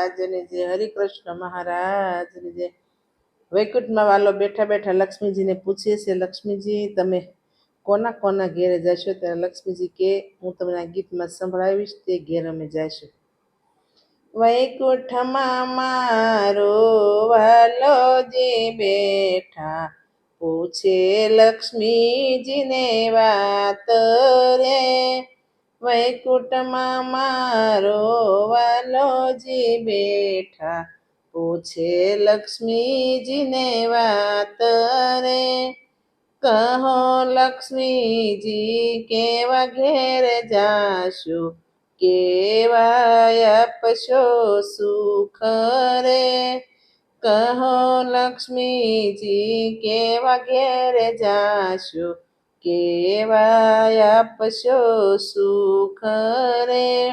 મહારાજની જય હરિકૃષ્ણ મહારાજની જય વૈકુંઠમાં વાલો બેઠા બેઠા લક્ષ્મીજીને પૂછીએ છીએ લક્ષ્મીજી, તમે કોના કોના ઘેરે જશો? ત્યારે લક્ષ્મીજી કે, હું તમને આ ગીતમાં સંભળાવીશ, તે ઘેર અમે જઈશું. વૈકુંઠમાં મારો વાલો જે બેઠા પૂછે, લક્ષ્મીજીને વાત રે વૈકુંઠમાં મારો વાલોજી બેઠા પૂછે લક્ષ્મીજીને વાત રે કહો, લક્ષ્મીજી, કેવા ઘેર જાશો? કેવાય પશો સુખ રે? કહો, લક્ષ્મીજી, કેવા ઘેર જાશું? કેવા આપશો સુખ રે?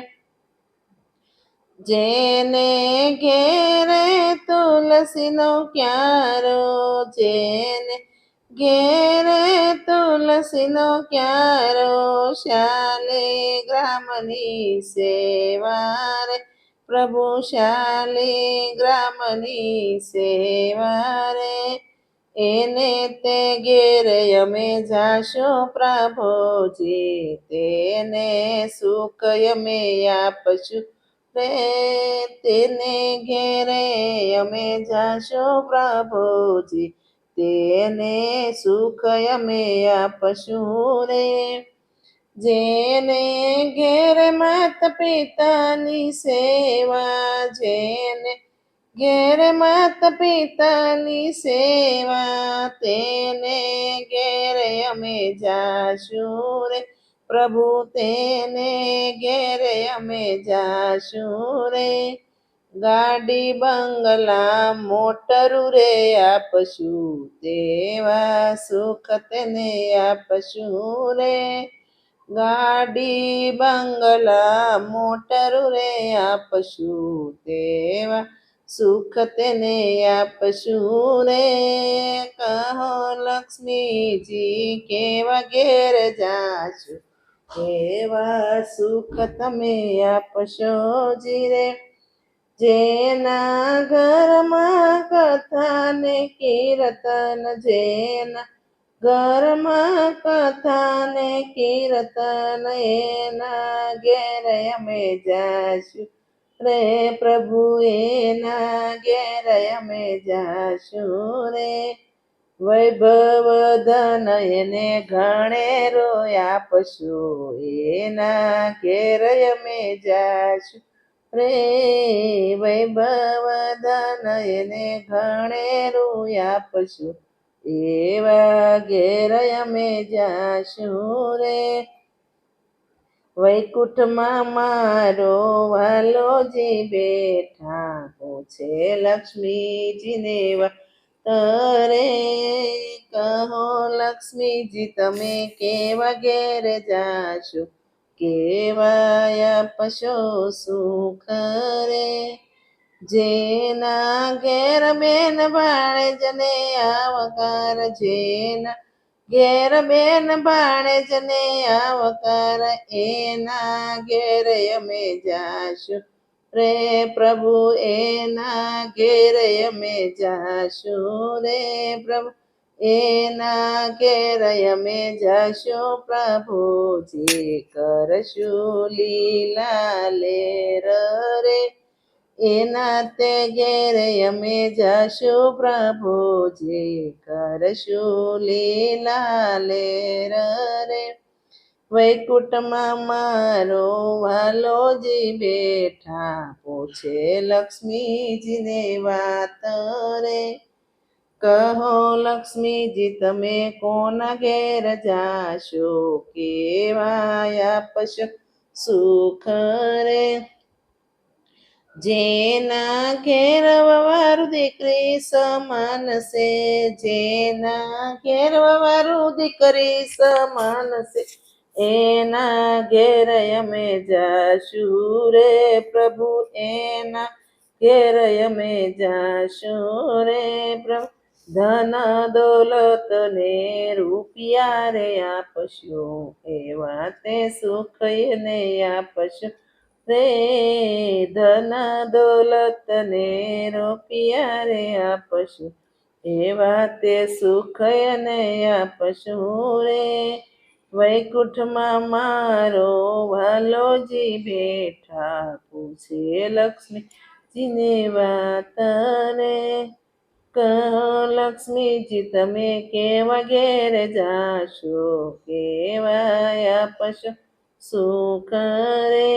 જેને ઘેરે તુલસીનો ક્યારો, જેને ઘેરે તુલસીનો ક્યારો, શાલે ગ્રામની સેવા રે. પ્રભુ, શાલે ગ્રામની સેવા રે. એને તે ઘેરે અમે જાશો પ્રભુજી તેને સુખ અમે આપશું. રે તેને ઘેરે અમે જાશો પ્રભુજી તેને સુખ અમે આપશું. રે જેને ઘેર માત પિતાની સેવા, જેને ઘેર માત પિતાની સેવા તેને ઘેર અમે જાશું રે. પ્રભુ તેને ઘેર અમે જાશું રે. ગાડી, બંગલા, મોટરું રે આપશું, તેવા સુખ તેને આપશું રે. ગાડી, બંગલા, મોટરું રે આપશું, તેવા સુખ તેને આપશું રે કહો લક્ષ્મીજી, કેવા ઘેર જાશું? કેવા સુખ તમે આપશો જી રે જેના ઘરમાં કથા ને કીર્તન, જેના ઘરમાં કથા ને કીર્તન, એના ઘેર અમે જાશું. રે પ્રભુ એના ઘેર અમે જાશું રે વૈભવ ધન એને ઘણે રોયા પશુ એના ઘેર અમે જાશું રે વૈભવ ધન એને ઘણે રોયા પશુ એવા ઘેર અમે જાશું રે વૈકુંઠમાં મારો વાલોજી બેઠા પૂછે લક્ષ્મીજીને તરે કહો, લક્ષ્મીજી, તમે કેવા ઘેર જાશો? કેવાયા પશો સુખ રે? જેના ઘેર બેન ભાણેજને આવકાર જેના ઘેર બેન ભાણેજને આવકાર એના ઘેર અમે જાશું. રે પ્રભુ એના ઘેર અમે જાશું. રે પ્રભુ એના ઘેર અમે જાશું. પ્રભુજી કરશું લીલા લેર રે. એના તે ઘેરે અમે જશું પ્રભુજી કરશું લીલા લેર રે વૈકુંઠમાં મારો વાલોજી બેઠા, પૂછે લક્ષ્મીજીને વાત રે. કહો લક્ષ્મીજી, તમે કોના ઘેર જાશો? કેવાય આપશો સુખ રે. જેના ઘેરવારું દીકરી સમાન છે જેના ઘેર વારું દીકરી સમાન છે એના ઘેર અમે જાશું રે પ્રભુ, એના ઘેર અમે જાશું રે પ્રભુ. ધન દોલત ને રૂપિયા રે આપશું, એવા તે સુખ ને આપશું. રે ધન દોલત ને રૂપિયા રે આપશું એવા તે સુખ અને આપશું રે વૈકુંઠમાં મારો વાલોજી બેઠા પૂછે લક્ષ્મીજીને વાત રે કહો લક્ષ્મીજી તમે કેવા ઘેર જાશો કેવા આપશો શું રે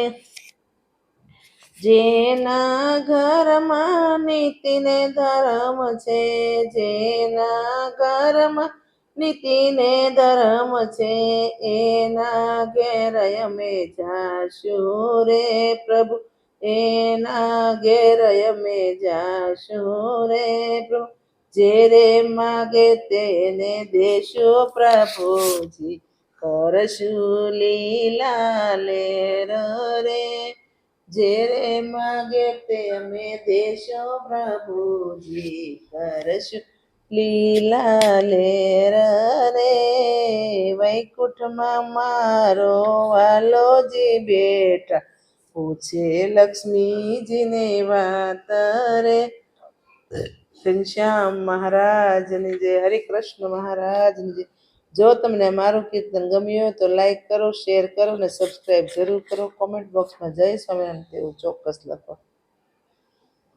જેના ઘરમાં નીતિને ધર્મ છે, જેના ઘરમાં નીતિને ધર્મ છે, એના ઘેર અમે જાશું રે પ્રભુ, એના ઘેર અમે જાશું રે પ્રભુ. જે રે માગે તેને દેશો પ્રભુજી, કરશું લીલા લેર રે. જે રે માગે તે અમે દેશો પ્રભુજી કરશ લીલા લેર રે વૈકુંઠમાં મારો વાલોજી બેટા પૂછે લક્ષ્મીજીને વાત રે ઘનશ્યામ મહારાજની જય હરે કૃષ્ણ મહારાજની જય જો તમને મારું કીર્તન ગમ્યું હોય તો લાઈક કરો શેર કરો અને સબસ્ક્રાઈબ જરૂર કરો. કોમેન્ટ બોક્સમાં જય સ્વામિનારાયણ તેવું ચોક્કસ લખો.